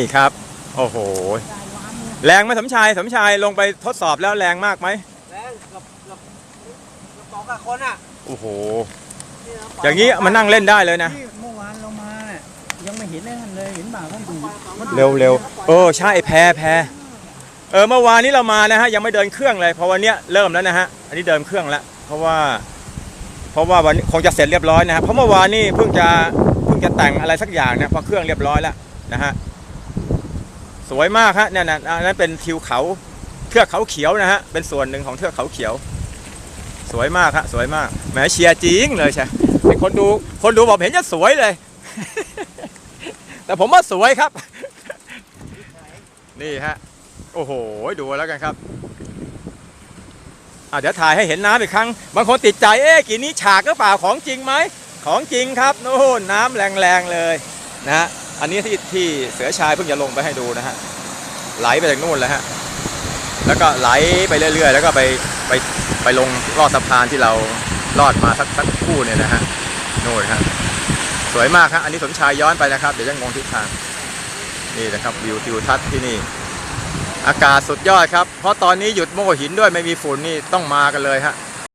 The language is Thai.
นี่ครับ โอ้โห แรงไหมสมชาย สมชายลงไปทดสอบแล้วแรงมากไหมแรงกับกับกับสองกับคนอะโอ้โหนี่นะอย่างนี้มานั่งเล่นได้เลยนะ ที่เมื่อวานเรามาเนี่ยยังไม่เห็นเลยเลยเห็นบ่าเขาดูมันเร็วเร็วเออใช่แพรแพรเออเมื่อวานนี้เรามานะฮะยังไม่เดินเครื่องเลยเพราะวันเนี้ยเริ่มแล้วนะฮะอันนี้เดินเครื่องแล้วเพราะว่า เพราะว่าวันนี้คงจะเสร็จเรียบร้อยนะฮะเพราะเมื่อวานนี่เพิ่งจะเพิ่งจะแต่งอะไรสักอย่างนะพอเครื่องเรียบร้อยแล้วนะฮะ สวยมากฮะเนี่ยนะอันนั้นเป็นทิวเขาเทือกเขาเขียวนะฮะเป็นส่วนหนึ่งของเทือกเขาเขียว สวยมากฮะสวยมากแหมเชียร์จริงเลยใช่คนดูคนดูบอกเห็นจะสวยเลย แต่ผมว่าสวยครับ นี่ฮะโอ้โหดูแล้วกันครับเดี๋ยวถ่ายให้เห็นน้ำอีกครั้ง บางคนติดใจเอ๊ะกี่นี้ฉากหรือเปล่าของจริงไหมของจริงครับโน่นน้ำแรงๆเลยนะฮะ อันนี้ที่ที่เสือชายเพิ่งจะลงไปให้ดูนะฮะไหลไปจากนู่นแล้วฮะแล้วก็ไหลไปเรื่อย ๆ แล้วก็ไปไปไปลงลอดสะพานที่เราลอดมาสักสักคู่เนี่ยนะฮะโน่นฮะสวยมากครับอันนี้สมชายย้อนไปนะครับ เดี๋ยวจะงงทิศทางนี่นะครับวิวทิวทัศน์ที่นี่ อากาศสุดยอดครับ เพราะตอนนี้หยุดโม่หินด้วยไม่มีฝุ่นนี่ต้องมากันเลยฮะ